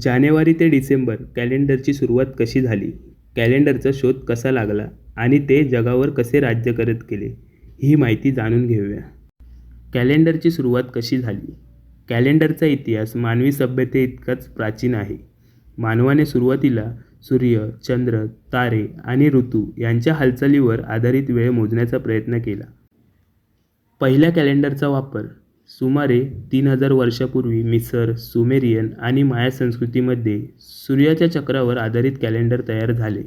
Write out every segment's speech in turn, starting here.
जानेवारी ते डिसेंबर कॅलेंडरची सुरुवात कशी झाली? कॅलेंडरचा शोध कसा लागला? आणि ते जगावर कसे राज्य करत गेले? ही माहिती जाणून घेऊया. कॅलेंडरची सुरुवात कशी झाली? कॅलेंडरचा इतिहास मानवी सभ्यतेइतकाच प्राचीन आहे. मानवाने सुरुवातीला सूर्य चंद्र तारे आणि ऋतू यांच्या हालचालीवर आधारित वेळ मोजण्याचा प्रयत्न केला. पहिल्या कॅलेंडरचा वापर सुमारे तीन हजार वर्षापूर्वी मिसर सुमेरियन आणि माया संस्कृतीमध्ये सूर्याच्या चक्रावर आधारित कॅलेंडर तयार झाले.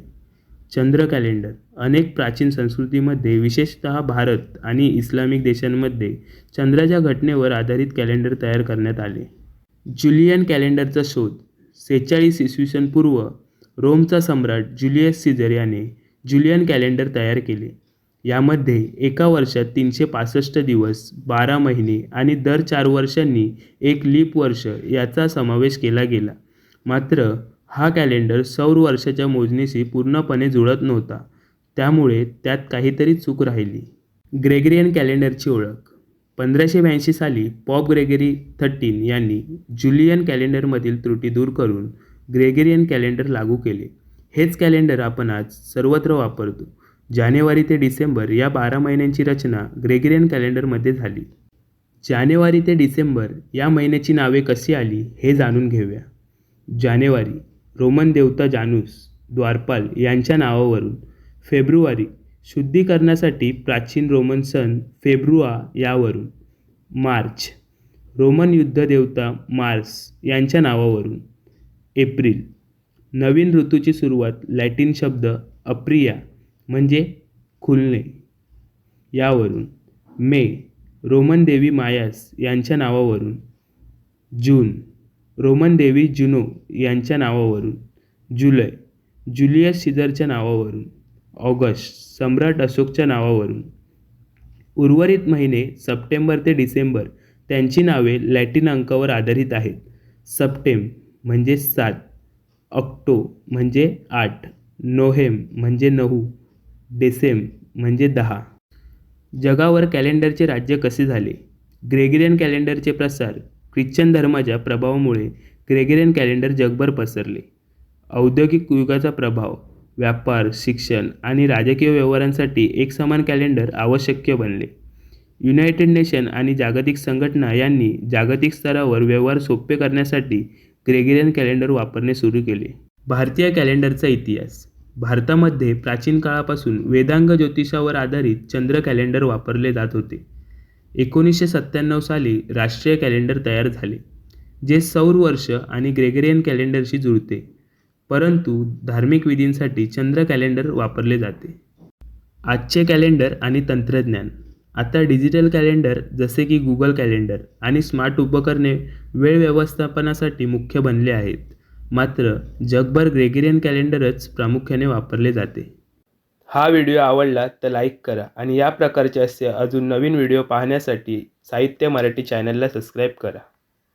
चंद्र कॅलेंडर अनेक प्राचीन संस्कृतीमध्ये विशेषतः भारत आणि इस्लामिक देशांमध्ये चंद्राच्या घटनेवर आधारित कॅलेंडर तयार करण्यात आले. जुलियन कॅलेंडरचा शोध सेहेचाळीस इसवी पूर्व रोमचा सम्राट जुलियस सिझर याने जुलियन कॅलेंडर तयार केले. यामध्ये एका वर्षात तीनशे पासष्ट दिवस बारा महिने आणि दर चार वर्षांनी एक लीप वर्ष याचा समावेश केला गेला. मात्र हा कॅलेंडर सौर वर्षाच्या मोजणीशी पूर्णपणे जुळत नव्हता. त्यामुळे त्यात काहीतरी चूक राहिली. ग्रेगरियन कॅलेंडरची ओळख. पंधराशे ब्याऐंशी साली पॉप ग्रेगरी थर्टीन यांनी जुलियन कॅलेंडरमधील त्रुटी दूर करून ग्रेगरियन कॅलेंडर लागू केले. हेच कॅलेंडर आपण आज सर्वत्र वापरतो. जानेवारी ते डिसेंबर या बारा महिन्यांची रचना ग्रेगरियन कॅलेंडरमध्ये झाली. जानेवारी ते डिसेंबर या महिन्याची नावे कशी आली हे जाणून घेऊया. जानेवारी रोमन देवता जानूस द्वारपाल यांच्या नावावरून. फेब्रुवारी शुद्धीकरणासाठी प्राचीन रोमन सण फेब्रुआ यावरून. मार्च रोमन युद्ध देवता मार्स यांच्या नावावरून. एप्रिल नवीन ऋतूची सुरुवात लॅटिन शब्द अप्रिया म्हणजे खुलणे. यावरून मे रोमन देवी मायास यांच्या नावावरून. जून रोमन देवी जुनो यांच्या नावावरून. जुलै जुलियस सीझरच्या नावावरून. ऑगस्ट सम्राट अशोकच्या नावावरून. उर्वरित महिने सप्टेंबर ते डिसेंबर त्यांची नावे लॅटिन अंकावर आधारित आहेत. सप्टेम म्हणजे सात ऑक्टो म्हणजे आठ नोहेम म्हणजे नऊ. डेसेम म्हणजे दहा. जगावर कॅलेंडरचे राज्य कसे झाले? ग्रेगिरियन कॅलेंडरचे प्रसार ख्रिश्चन धर्माच्या प्रभावामुळे ग्रेगिरियन कॅलेंडर जगभर पसरले. औद्योगिक युगाचा प्रभाव व्यापार शिक्षण आणि राजकीय व्यवहारांसाठी एकसमान कॅलेंडर आवश्यक बनले. युनायटेड नेशन आणि जागतिक संघटना यांनी जागतिक स्तरावर व्यवहार सोपे करण्यासाठी ग्रेगिरियन कॅलेंडर वापरणे सुरू केले. भारतीय कॅलेंडरचा इतिहास भारतामध्ये प्राचीन काळापासून वेदांग ज्योतिषावर आधारित चंद्र कॅलेंडर वापरले जात होते. एकोणीसशे सत्त्याण्णव साली राष्ट्रीय कॅलेंडर तयार झाले जे सौर वर्ष आणि ग्रेगरियन कॅलेंडरशी जुळते परंतु धार्मिक विधींसाठी चंद्र कॅलेंडर वापरले जाते. आजचे कॅलेंडर आणि तंत्रज्ञान आता डिजिटल कॅलेंडर जसे की गुगल कॅलेंडर आणि स्मार्ट उपकरणे वेळ व्यवस्थापनासाठी मुख्य बनले आहेत. मात्र जगभर ग्रेगेरियन कॅलेंडरच प्रामुख्याने वापरले जाते. हा व्हिडिओ आवडला तर लाईक करा आणि या प्रकारचे असे अजून नवीन व्हिडिओ पाहण्यासाठी साहित्य मराठी चॅनलला सबस्क्राईब करा.